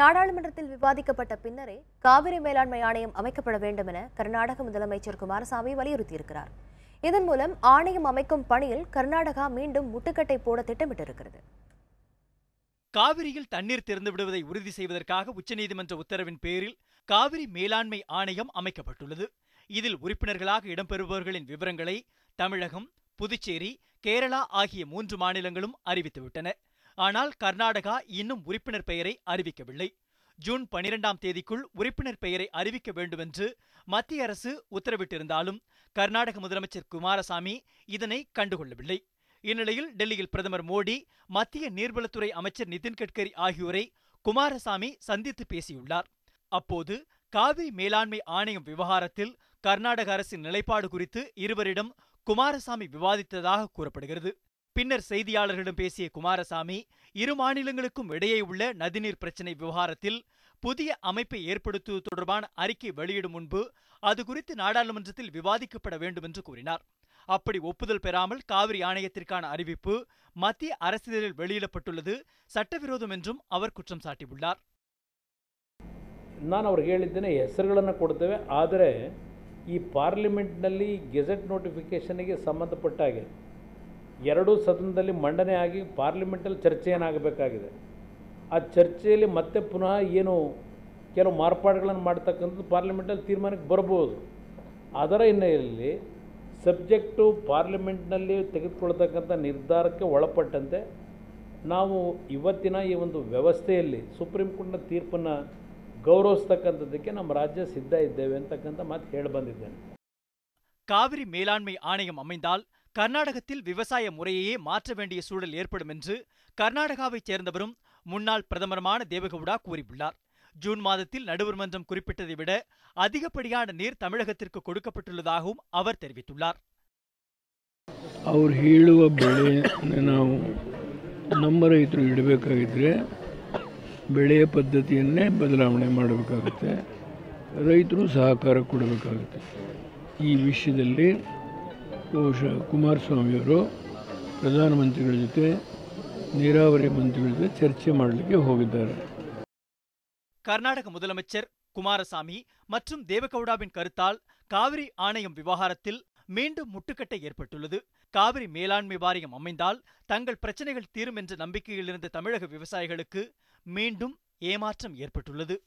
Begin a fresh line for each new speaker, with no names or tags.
நாடாளுமன்றத்தில் விவாதிக்கப்பட்ட பின்னரே காவிரி மேலாண்மை ஆணையம் அமைக்கப்பட வேண்டும் என கர்நாடக முதலமைச்சர் குமாரசாமி வலியுறுத்தியிருக்கிறார். இதன் மூலம் ஆணையம் அமைக்கும் பணியில் கர்நாடகா மீண்டும் முட்டுக்கட்டை போட திட்டமிட்டிருக்கிறது.
காவிரியில் தண்ணீர் திறந்து விடுவதை உறுதி செய்வதற்காக உச்சநீதிமன்ற உத்தரவின் பேரில் காவிரி மேலாண்மை ஆணையம் அமைக்கப்பட்டுள்ளது. இதில் உறுப்பினர்களாக இடம்பெறுபவர்களின் விவரங்களை தமிழகம் புதுச்சேரி கேரளா ஆகிய மூன்று மாநிலங்களும் அறிவித்துவிட்டன. ஆனால் கர்நாடகா இன்னும் உறுப்பினர் பெயரை அறிவிக்கவில்லை. ஜூன் பனிரெண்டாம் தேதிக்குள் உறுப்பினர் பெயரை அறிவிக்க வேண்டுமென்று மத்திய அரசு உத்தரவிட்டிருந்தாலும் கர்நாடக முதலமைச்சர் குமாரசாமி இதனை கண்டுகொள்ளவில்லை. இந்நிலையில் டெல்லியில் பிரதமர் மோடி மத்திய நீர்வளத்துறை அமைச்சர் நிதின் கட்கரி ஆகியோரை குமாரசாமி சந்தித்து பேசியுள்ளார். அப்போது காவிரி மேலாண்மை ஆணையம் விவகாரத்தில் கர்நாடக அரசின் நிலைப்பாடு குறித்து இருவரிடம் குமாரசாமி விவாதித்ததாக கூறப்படுகிறது. பின்னர் செய்தியாளர்களிடம் பேசிய குமாரசாமி இரு மாநிலங்களுக்கும் இடையே உள்ள நதிநீர் பிரச்சினை விவகாரத்தில் புதிய அமைப்பை ஏற்படுத்துவது தொடர்பான அறிக்கை வெளியிடும் முன்பு அது குறித்து நாடாளுமன்றத்தில் விவாதிக்கப்பட வேண்டும் என்று கூறினார் அப்படி ஒப்புதல் பெறாமல் காவிரி ஆணையத்திற்கான அறிவிப்பு மத்திய அரசிதழில் வெளியிடப்பட்டுள்ளது சட்டவிரோதம் என்றும் அவர் குற்றம் சாட்டியுள்ளார்
ನಾನು ಅವ್ರಿಗೆ ಹೇಳಿದ್ದೇನೆ ಹೆಸರುಗಳನ್ನು ಕೊಡ್ತೇವೆ ಆದರೆ ಈ ಪಾರ್ಲಿಮೆಂಟ್ನಲ್ಲಿ ಗೆಜೆಟ್ ನೋಟಿಫಿಕೇಷನ್ಗೆ ಸಂಬಂಧಪಟ್ಟ ಹಾಗೆ ಎರಡೂ ಸದನದಲ್ಲಿ ಮಂಡನೆ ಆಗಿ ಪಾರ್ಲಿಮೆಂಟಲ್ಲಿ ಚರ್ಚೆ ಏನಾಗಬೇಕಾಗಿದೆ ಆ ಚರ್ಚೆಯಲ್ಲಿ ಮತ್ತೆ ಪುನಃ ಏನು ಕೆಲವು ಮಾರ್ಪಾಡುಗಳನ್ನು ಮಾಡ್ತಕ್ಕಂಥದ್ದು ಪಾರ್ಲಿಮೆಂಟಲ್ಲಿ ತೀರ್ಮಾನಕ್ಕೆ ಬರ್ಬೋದು ಅದರ ಹಿನ್ನೆಲೆಯಲ್ಲಿ ಸಬ್ಜೆಕ್ಟು ಪಾರ್ಲಿಮೆಂಟ್ನಲ್ಲಿ ತೆಗೆದುಕೊಳ್ತಕ್ಕಂಥ ನಿರ್ಧಾರಕ್ಕೆ ಒಳಪಟ್ಟಂತೆ ನಾವು ಇವತ್ತಿನ ಈ ಒಂದು ವ್ಯವಸ್ಥೆಯಲ್ಲಿ ಸುಪ್ರೀಂ ಕೋರ್ಟ್ನ ತೀರ್ಪನ್ನು ಗೌರವಿಸ್ತಕ್ಕಂಥದ್ದಕ್ಕೆ ನಮ್ಮ ರಾಜ್ಯ ಸಿದ್ಧ ಇದ್ದೇವೆ ಅಂತಕ್ಕಂಥ ಮಾತು ಹೇಳಿ ಬಂದಿದ್ದೇನೆ
காவிரி மேலாண்மை ஆணையம் அமைந்தால் கர்நாடகத்தில் விவசாய முறையையே மாற்ற வேண்டிய சூழல் ஏற்படும் என்று கர்நாடகாவைச் சேர்ந்தவரும் முன்னாள் பிரதமருமான தேவகவுடா கூறியுள்ளார் ஜூன் மாதத்தில் நடுவர் மன்றம் குறிப்பிட்டதை விட அதிகப்படியான நீர் தமிழகத்திற்கு கொடுக்கப்பட்டுள்ளதாகவும் அவர் தெரிவித்துள்ளார்
ಅವ್ರು ಹೇಳುವ ಬೆಳೆ ನಾವು ನಮ್ಮ ರೈತರು ಇಡಬೇಕಾಗಿದ್ದರೆ ಬೆಳೆಯ ಪದ್ಧತಿಯನ್ನೇ ಬದಲಾವಣೆ ಮಾಡಬೇಕಾಗುತ್ತೆ ರೈತರು ಸಹಕಾರ ಕೊಡಬೇಕಾಗುತ್ತೆ ಈ ವಿಷಯದಲ್ಲಿ ಬಹುಶಃ ಕುಮಾರಸ್ವಾಮಿಯವರು ಪ್ರಧಾನಮಂತ್ರಿಗಳ ಜೊತೆ ನೀರಾವರಿ ಮಂತ್ರಿಗಳ ಜೊತೆ ಚರ್ಚೆ ಮಾಡಲಿಕ್ಕೆ ಹೋಗಿದ್ದಾರೆ
கர்நாடக முதலமைச்சர் குமாரசாமி மற்றும் தேவகவுடாவின் கருத்தால் காவிரி ஆணையம் விவகாரத்தில் மீண்டும் முட்டுக்கட்டை ஏற்பட்டுள்ளது காவிரி மேலாண்மை வாரியம் அமைந்தால் தங்கள் பிரச்சனைகள் தீரும் என்ற நம்பிக்கையில் இருந்த தமிழக விவசாயிகளுக்கு மீண்டும் ஏமாற்றம் ஏற்பட்டுள்ளது